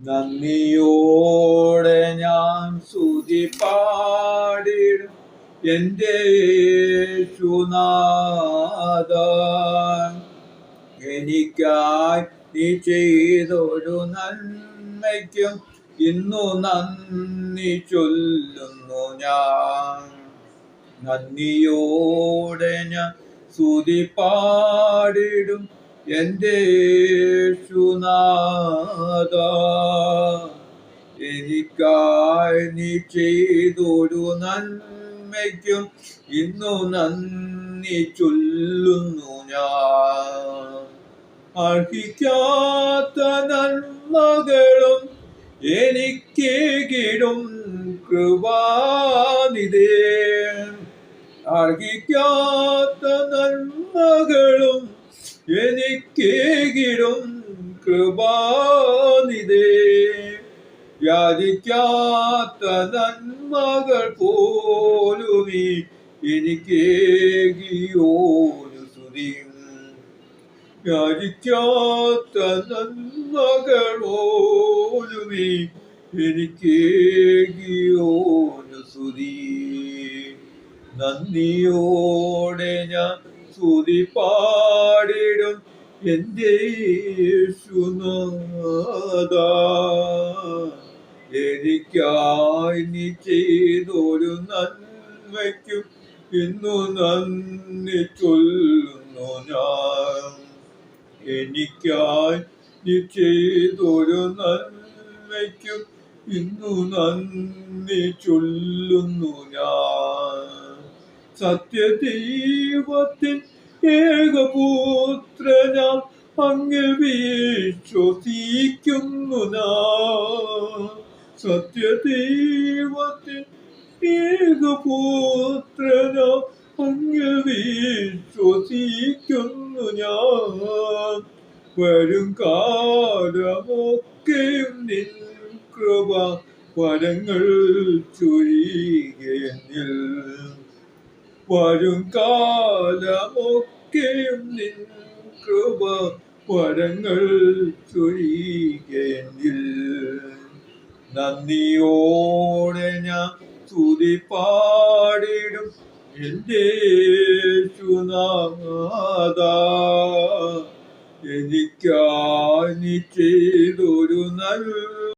നന്ദിയോടെ ഞാൻ സ്തുതി പാടിടും എന്റെ യേശുനാഥ എനിക്കായി നീ ചെയ്തൊരു നന്മയ്ക്കും ഇന്നു നന്ദി ചൊല്ലുന്നു ഞാൻ. നന്ദിയോടെ ഞാൻ സ്തുതി പാടിടും എന്റെ യേശുനാഥ എനിക്കായി നീ ചെയ്തൊരു നന്മയ്ക്കും ഇന്നു നന്ദി ചൊല്ലുന്നു ഞാൻ. അർഹിക്കാത്ത നന്മകളും എനിക്ക് കിടും കൃപാനിതേ അർഹിക്കാത്ത നന്മകളും എനിക്ക് കിടും കൃപാനിതേ വ്യാജിക്കാത്ത നന്മകൾ പോലുമീ എനിക്ക് ഗിയോരു സുതിയും യാചിക്കാത്ത നന്മകൾ പോലുമീ എനിക്ക് ഗിയോരു സുതി നന്ദിയോടെ ഞാൻ സ്തുതി പാടിടും എന്റെ യേശുനാഥ. എനിക്കായി നീ ചെയ്തൊരു നന്മയ്ക്കും ഇന്നു നന്ദി ചൊല്ലുന്നു ഞാൻ. എനിക്കായി നീ ചെയ്തൊരു നന്മയ്ക്കും ഇന്നു നന്ദി ചൊല്ലുന്നു ഞാൻ. സത്യദൈവത്തിൻ ഏകപുത്രനാം അങ്ങ് വിശ്വസിക്കുന്നു ഞാൻ സത്യദൈവത്തിൻ ഏകപുത്രനാം അങ്ങ് വിശ്വസിക്കുന്നു ഞാൻ. വരും കാലമൊക്കെയും നിൻ കൃപ വരങ്ങൾ ചൊരികെന്നിൽ വരും കാലമൊക്കെയും നിൻ കൃപ വരങ്ങൾ ചൊരിയിൽ നന്ദിയോടെ ഞാൻ സ്തുതി പാടിടും എന്റെ ചുനാദ എനിക്കായി ചെയ്തൊരു നല്ല